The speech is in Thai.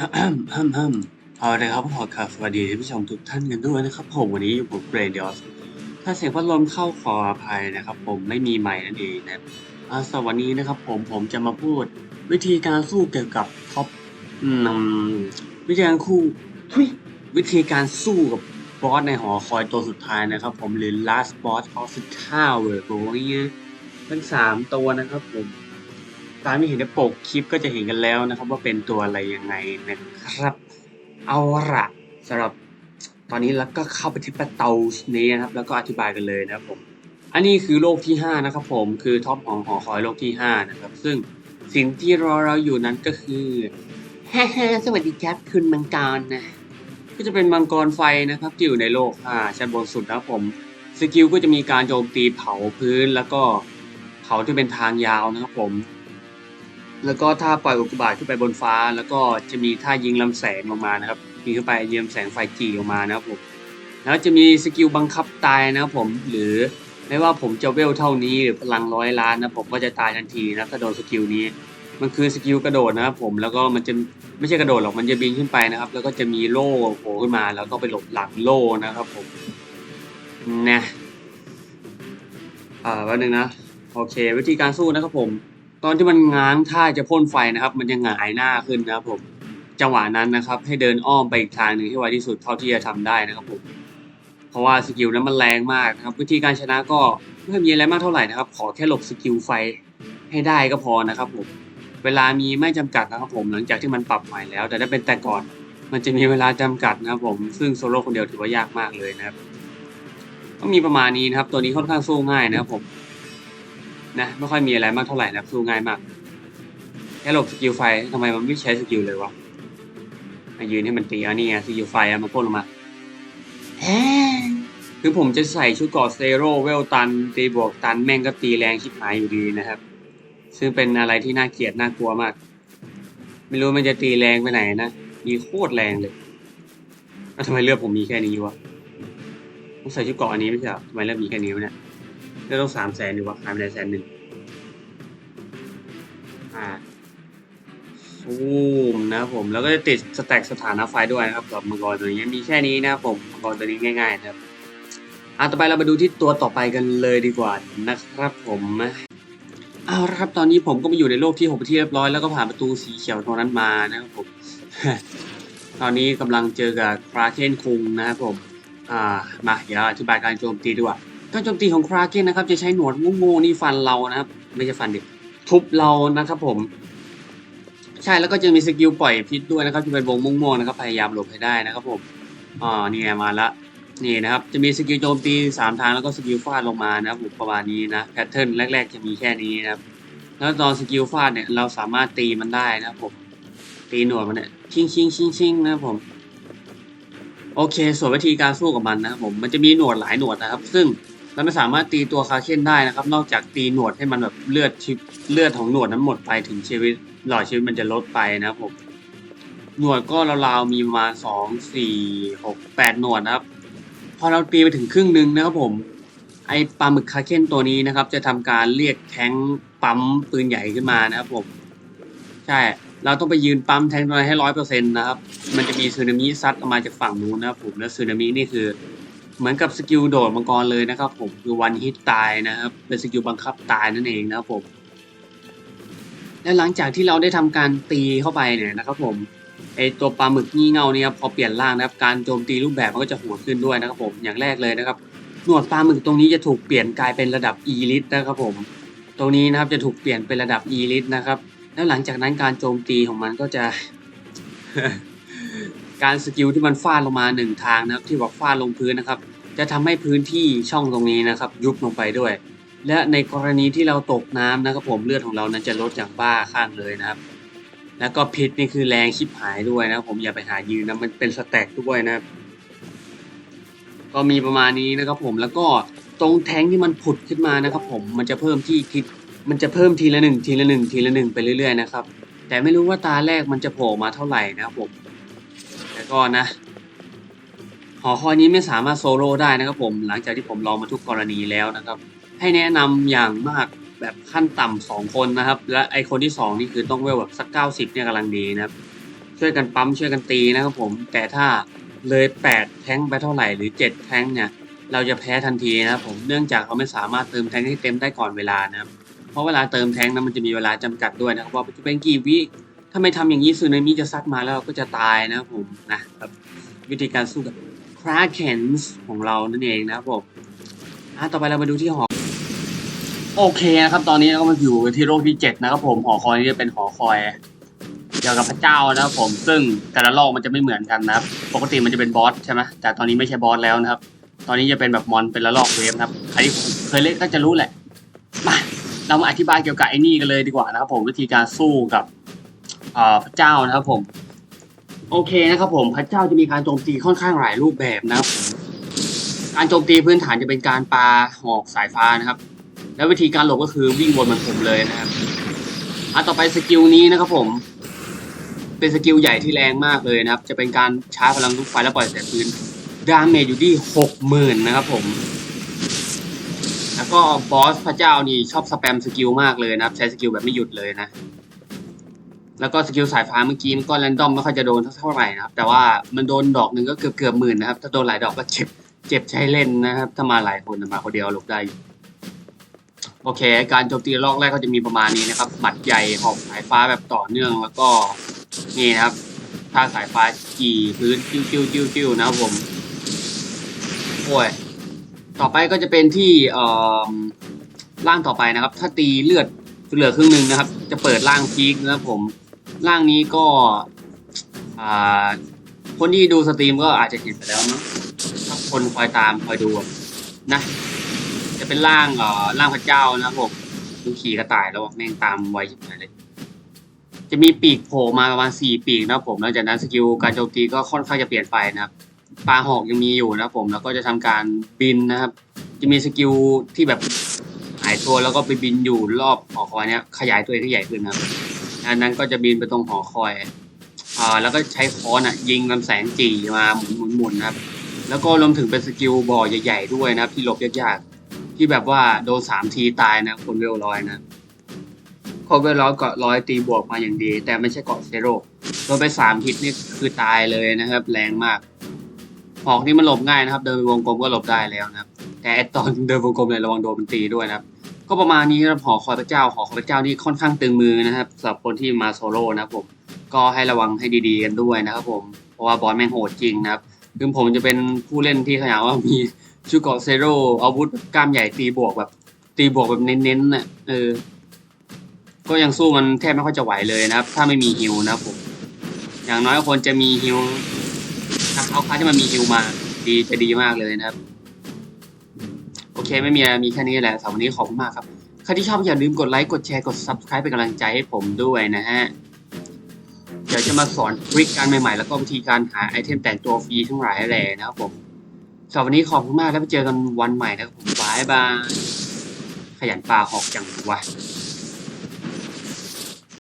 ฮัมฮัมเอาเลยครับขอครับสวัสดีท่านผู้ชมทุกท่านกันด้วยนะครับ ผมวันนี้อยู่ผมเกรเดียสถ้าเสียงพัดลมเข้าขออภัยนะครับ ผมไม่มีไมค์นั่นเองนะอ่าสวัสดีนะครับ ผมผมจะมาพูด วิธีการสู้เกี่ยวกับท็อปวิธีการคู่ทุยวิธีการสู้กับบอสในหอคอยตัวสุดท้ายนะครับ ผมหรือ last boss of the tower โอ้ยทั้งสามตัวนะครับผม ตามที่เห็นในปกคลิปก็จะเห็นกันแล้วนะครับ ว่าเป็นตัวอะไรยังไงนะครับ เอาละสำหรับตอนนี้เราก็เข้าไปที่ประตูนี้นะครับ แล้วก็อธิบายกันเลยนะครับผม อันนี้คือโลกที่ 5 นะครับผมคือท็อปของหอคอยโลกที่ 5 นะครับ ซึ่งสิ่งที่รอเราอยู่นั้นก็คือฮ่าฮ่าสวัสดีครับคุณมังกรนะ ก็จะเป็นมังกรไฟนะครับที่อยู่ในโลกอ่าชั้นบนสุดนะครับผมสกิลก็จะมีการโจมตีเผาพื้นแล้วก็เผาที่เป็นทางยาวนะครับผม แล้วก็ถ้าปล่อยอุกกาบาตขึ้นไปบนฟ้า แล้วก็จะมีท่ายิงลำแสงลงมานะครับยิงขึ้นไปยิงแสงไฟจีออกมานะครับผมแล้วจะมีสกิลบังคับตายนะครับผมหรือไม่ว่าผมจะเวลเท่านี้หรือพลังร้อยล้านนะผมก็จะตายทันทีนะถ้าโดนสกิลนี้ มันคือสกิลกระโดดนะครับผมแล้วก็มันจะไม่ใช่กระโดดหรอกมันจะบินขึ้นไปนะครับ แล้วก็จะมีโล่โผล่ขึ้นมา แล้วก็ไปหลบหลังโล่นะครับผมนะอ่าวันหนึ่งนะโอเค วิธีการสู้นะครับผม ตอนที่มันง้างท่าจะพ่นไฟนะครับ มันจะหงายหน้าขึ้นนะครับผมจังหวะนั้นนะครับ ให้เดินอ้อมไปอีกทางหนึ่งให้ไวที่สุดเท่าที่จะทำได้นะครับผมเพราะว่าสกิลนั้นมันแรงมากนะครับ วิธีการชนะก็ไม่มีอะไรมากเท่าไหร่นะครับ ขอแค่หลบสกิลไฟให้ได้ก็พอนะครับผมเวลามีไม่จำกัดนะครับผมหลังจากที่มันปรับใหม่แล้ว แต่ถ้าเป็นแต่ก่อนมันจะมีเวลาจำกัดนะครับผมซึ่งโซโล่คนเดียวถือว่ายากมากเลยนะครับก็มีประมาณนี้นะครับ ตัวนี้ค่อนข้างสู้ง่ายนะครับผม นะไม่ค่อยมีอะไรมากเท่าไหร่นะสู้ง่ายมากแค่หลบสกิลไฟทำไมมันไม่ใช้สกิลเลยวะยืนให้มันตีอันนี้ไงสกิลไฟมันพ่นลงมาคือผมจะใส่ชุดกอดเซโร่เวลตัน ตีบวกตันแม่งก็ตีแรงชิบหายอยู่ดีนะครับ ซึ่งเป็นอะไรที่น่าเกลียดน่ากลัวมาก ไม่รู้มันจะตีแรงไปไหนนะมีโคตรแรงเลยแล้วทำไมเลือดผมมีแค่นี้วะต้องใส่ชุดเกราะอันนี้ไม่ใช่หรอทำไมเลือดมีแค่นี้วะเนี่ย เลือดต้องสามแสนดีวะหายไปไหนแสนหนึ่งอ่าซูมนะผมแล้วก็จะติดสแต็กสถานะไฟด้วยนะครับกับมังกรตัวนี้มีแค่นี้นะผมมังกรตัวนี้ง่ายๆนะครับอะต่อไปเรามาดูที่ตัวต่อไปกันเลยดีกว่านะครับผมเอาละครับตอนนี้ผมก็มาอยู่ในโลกที่หกที่เรียบร้อยแล้วก็ผ่านประตูสีเขียวตรงนั้นมานะครับผม ตอนนี้กำลังเจอกับคราเคนคุงนะครับผม อ่ามาเดี๋ยวอธิบายการโจมตีดีกว่า การโจมตีของคราเกนนะครับ จะใช้หนวดงูงูนี่ฟันเรานะครับ ไม่ใช่ฟันดิทุบเรานะครับผม ใช่แล้วก็จะมีสกิลปล่อยพิษด้วยนะครับจะเป็นวงม่วงๆนะครับพยายามหลบให้ได้นะครับผมอ่านี่ไงมาละนี่นะครับ จะมีสกิลโจมตีสามทางแล้วก็สกิลฟาดลงมานะครับประมาณนี้นะแพทเทิร์นแรก ๆ จะมีแค่นี้นะครับ แล้วตอนสกิลฟาดเนี่ยเราสามารถตีมันได้นะครับผมตีหนวดมันเนี่ยชิงชิงชิงชิงนะครับผมโอเค ส่วนวิธีการสู้กับมันนะครับผมมันจะมีหนวดหลายหนวดนะครับ ซึ่ง เราไม่สามารถตีตัวคาเคนได้นะครับ นอกจากตีหนวดให้มันแบบเลือดชิเลือดของหนวดนั้นหมดไปถึงชีวิตหลอดชีวิตมันจะลดไปนะครับผมหนวดก็ราวๆมีมาสองสี่หกแปดหนวดนะครับ พอเราตีไปถึงครึ่งหนึ่งนะครับผมไอปลาหมึกคาเคนตัวนี้นะครับ จะทำการเรียกแทงปั๊มปืนใหญ่ขึ้นมานะครับผมใช่เราต้องไปยืนปั๊มแทงตัวนั้นให้ร้อยเปอร์เซ็นต์นะครับ มันจะมีสึนามิซัดออกมาจากฝั่งนู้นนะครับผม แล้วสึนามินี่คือ เหมือนกับสกิลโดดมังกรเลยนะครับผมคือวันฮิตตายนะครับ เป็นสกิลบังคับตายนั่นเองนะครับผม และหลังจากที่เราได้ทำการตีเข้าไปเนี่ยนะครับผมไอตัวปลาหมึกงี่เง่าเนี่ยพอเปลี่ยนร่างนะครับการโจมตีรูปแบบมันก็จะโหดขึ้นด้วยนะครับผมอย่างแรกเลยนะครับหนวดปลาหมึกตรงนี้จะถูกเปลี่ยนกลายเป็นระดับ e l i t นะครับผมตรงนี้นะครับจะถูกเปลี่ยนเป็นระดับ e l i t นะครับแล้วหลังจากนั้นการโจมตีของมันก็จะ การสกิลที่มันฟาดลงมาหนึ่งทางนะครับ ที่บอกฟาดลงพื้นนะครับ จะทำให้พื้นที่ช่องตรงนี้นะครับ ยุบลงไปด้วย และในกรณีที่เราตกน้ำนะครับ ผมเลือดของเรานั้นจะลดอย่างบ้าข้างเลยนะครับ แล้วก็พิษนี่คือแรงชิบหายด้วยนะครับผมอย่าไปหายืนนะมันเป็นสแต็กด้วยนะครับก็มีประมาณนี้นะครับผมแล้วก็ตรงแท้งที่มันผุดขึ้นมานะครับ ผมมันจะเพิ่มที่ทิศมันจะเพิ่มทีละหนึ่งทีละหนึ่งทีละหนึ่งไปเรื่อยๆนะครับแต่ไม่รู้ว่าตาแรกมันจะโผล่มาเท่าไหร่นะครับผม แต่ก็นะ หอคอยนี้ไม่สามารถโซโล่ได้นะครับผมหลังจากที่ผมลองมาทุกกรณีแล้วนะครับ ให้แนะนำอย่างมากแบบขั้นต่ำสองคนนะครับ และไอคนที่สองนี่คือต้องเวลแบบสักเก้าสิบเนี่ยกำลังดีนะครับ ช่วยกันปั๊มช่วยกันตีนะครับผมแต่ถ้าเลยแปดแท้งไปเท่าไหร่หรือเจ็ดแท้งเนี่ยเราจะแพ้ทันทีนะครับผมเนื่องจากเราไม่สามารถเติมแท้งให้เต็มได้ก่อนเวลานะครับเพราะเวลาเติมแท้งนั้นมันจะมีเวลาจำกัดด้วยนะครับว่าจะเป็นกี่วิ ถ้าไม่ทำอย่างนี้ซึนามิจะซัดมาแล้วเราก็จะตายนะผมนะครับวิธีการสู้กับคราเคนส์ของเรานั่นเองนะครับผมอะต่อไปเรามาดูที่หอ โอเคนะครับ ตอนนี้เราก็มาอยู่ที่โลกที่เจ็ดนะครับผมหอคอยนี้จะเป็นหอคอยเกี่ยวกับพระเจ้านะครับผมซึ่งแต่ละโลกมันจะไม่เหมือนกันนะครับ ปกติมันจะเป็นบอสใช่ไหมแต่ตอนนี้ไม่ใช่บอสแล้วนะครับ ตอนนี้จะเป็นแบบมอนเป็นละลอกเวฟครับใครที่เคยเล่นก็จะรู้แหละมาเรามาอธิบายเกี่ยวกับไอ้นี่กันเลยดีกว่านะครับผมวิธีการสู้กับ พระเจ้านะครับผม โอเคนะครับผมพระเจ้าจะมีการโจมตีค่อนข้างหลายรูปแบบนะครับ การโจมตีพื้นฐานจะเป็นการปาหอกสายฟ้านะครับ แล้ววิธีการหลบก็คือวิ่งวนเหมือนผมเลยนะครับอะต่อไปสกิลนี้นะครับผม เป็นสกิลใหญ่ที่แรงมากเลยนะครับ จะเป็นการชาร์จพลังลูกไฟแล้วปล่อยใส่พื้นดาเมจอยู่ที่หกหมื่นนะครับผมแล้วก็บอสพระเจ้านี่ชอบสแปมสกิลมากเลยนะครับ ใช้สกิลแบบไม่หยุดเลยนะ แล้วก็สกิลสายฟ้าเมื่อกี้มันก็แรนดอมไม่ค่อยจะโดนเท่าไหร่นะครับ แต่ว่ามันโดนดอกหนึ่งก็เกือบเกือบหมื่นนะครับ ถ้าโดนหลายดอกก็เจ็บ เจ็บใช้เล่นนะครับ ถ้ามาหลายคนมาคนเดียวหลบได้อยู่โอเค การโจมตีรอบแรกก็จะมีประมาณนี้นะครับหมัดใหญ่หอกสายฟ้าแบบต่อเนื่องแล้วก็นี่นะครับท่าสายฟ้ากี่พื้นจิ้วจิ้วจิ้วจิ้วนะครับผมโอ้ยต่อไปก็จะเป็นที่เอ่อร่างต่อไปนะครับ ถ้าตีเลือดเหลือครึ่งหนึ่งนะครับ จะเปิดร่างพีคนะครับผม ร่างนี้ก็อ่าคนที่ดูสตรีมก็อาจจะเห็นไปแล้วเนอะถ้าคนคอยตามคอยดูนะ จะเป็นร่างเอ่อร่างพระเจ้านะผมดูขี่กระต่ายแล้วแม่งตามไวอย่างเลย จะมีปีกโผล่มาประมาณสี่ปีกนะผมหลังจากนั้นสกิลการโจมตีก็ค่อนข้างจะเปลี่ยนไปนะครับปลาหอกยังมีอยู่นะผมแล้วก็จะทำการบินนะครับ จะมีสกิลที่แบบหายตัวแล้วก็ไปบินอยู่รอบหอคอยเนี้ยขยายตัวเองให้ใหญ่ขึ้นนะครับ อันนั้นก็จะบินไปตรงหอคอยอ่าแล้วก็ใช้ค้อนอะยิงลำแสงจี่มาหมุนหมุนหมุนนะครับ แล้วก็รวมถึงเป็นสกิลบ่อใหญ่ๆด้วยนะครับ ที่หลบยากๆที่แบบว่าโดนสามทีตายนะคนเวลร้อยนะคนเวลร้อยเกาะร้อยตีบวกมาอย่างดี แต่ไม่ใช่เกาะเซโร่โดนไปสามฮิตนี่คือตายเลยนะครับ แรงมากหอกนี่มันหลบง่ายนะครับ เดินวงกลมก็หลบได้แล้วนะครับ แต่ตอนเดินวงกลมเนี่ยระวังโดนมันตีด้วยนะครับ ก็ประมาณนี้ครับหอคอยพระเจ้าหอคอยพระเจ้านี่ค่อนข้างตึงมือนะครับสำหรับคนที่มาโซโล่นะครับผมก็ให้ระวังให้ดีๆกันด้วยนะครับผมเพราะว่าบอสแม่งโหดจริงนะครับคือผมจะเป็นผู้เล่นที่ขยันว่ามีชูเกาะเซโร่อาวุธกล้ามใหญ่ตีบวกแบบ ตีบวกแบบเน้นๆน่ะเออ ก็ยังสู้มันแทบไม่ค่อยจะไหวเลยนะครับ ถ้าไม่มีฮิวนะครับผม อย่างน้อยควรจะมีฮิวครับเอาคาที่มันมีฮิวมา ดีจะดีมากเลยนะครับ เคไม่มีอะไรมีแค่นี้แหละสำหรับวันนี้ขอบคุณมากครับ ใครที่ชอบอย่าลืมกดไลค์กดแชร์กด subscribe เป็นกำลังใจให้ผมด้วยนะฮะ เดี๋ยวจะมาสอนทริคการใหม่ ๆ แล้วก็วิธีการหาไอเทมแต่งตัวฟรีทั้งหลายแหล่นะครับผมสำหรับวันนี้ขอบคุณมากแล้วไปเจอกันวันใหม่นะครับผมบายบายขยันปลาหอกจังวะ